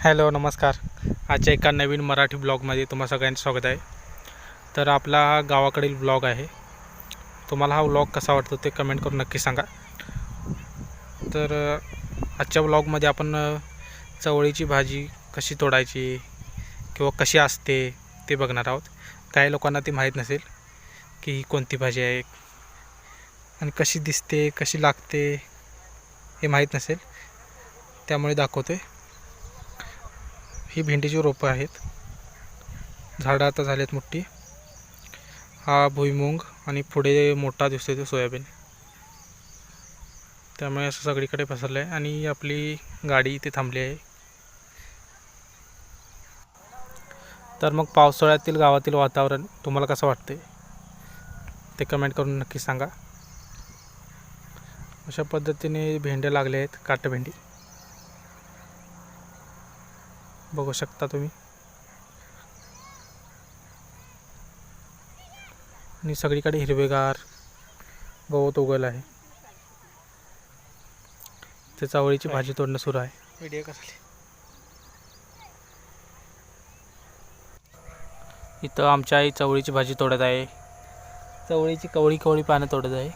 Hello नमस्कार. आजच्या एका नवीन मराठी ब्लॉगमध्ये तुम्हा सगळ्यांचं स्वागत आहे. तर आपला हा गावाकडील ब्लॉग आहे. तुम्हाला हा ब्लॉग कसा वाटतो ते कमेंट करून नक्की सांगा. तर आजच्या ब्लॉगमध्ये आपण चवळीची भाजी कशी तोडायची किंवा कशी असते ते बघणार आहोत. काही लोकांना ती माहीत नसेल की ही कोणती भाजी आहे आणि कशी दिसते कशी लागते हे माहीत नसेल. त्यामुळे दाखवतो आहे ही भेंडीची रोपं आहेत. झाडं आता झालेत मोठी. हा भुईमुंग आणि पुढे मोठा दिसतो तो सोयाबीन. त्यामुळे असं सगळीकडे पसरलं आहे आणि आपली गाडी इथे थांबली आहे. तर मग पावसाळ्यातील गावातील वातावरण तुम्हाला कसं वाटते ते कमेंट करून नक्की सांगा. अशा पद्धतीने भेंड्या लागल्या आहेत काटभेंडी. बघू शकता तुम्ही. आणि सगळीकडे हिरवेगार गवत उगवलं आहे. ते चवळीची भाजी तोडणं सुरू आहे. व्हिडिओ कसली इथं आमच्या आई चवळीची भाजी तोडत आहे. चवळीची कवळी कवळी पानं तोडत आहे.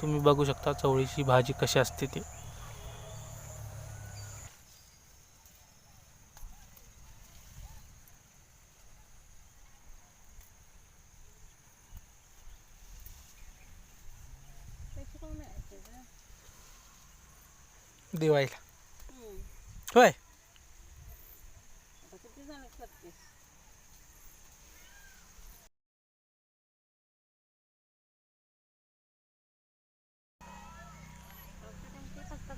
तुम्ही बघू शकता चवळीची भाजी कशी असते ती. दिवाळीला. होय.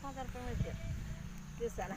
हजार रुपये दिवसाला.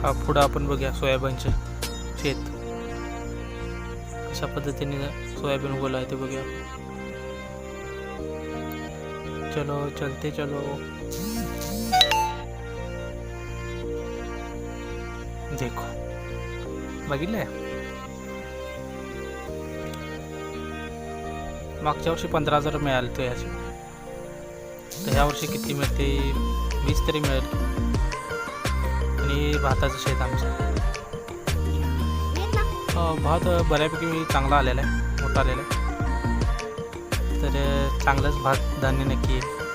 पुढं आपण बघूया सोयाबीनचे शेत. कशा पद्धतीने सोयाबीन उगवलं आहे ते बघूया. चलो चलते चलो. देखो. बघितलंय? मागच्या वर्षी पंधरा हजार मिळाले तो याचे तर ह्या वर्षी किती मिळते? वीस तरी मिळेल. आणि भाताचं शेत आमचं. भात बऱ्यापैकी चांगला आलेला आहे मोठा आलेला आहे. तर चांगलंच भात धान्य नक्की आहे.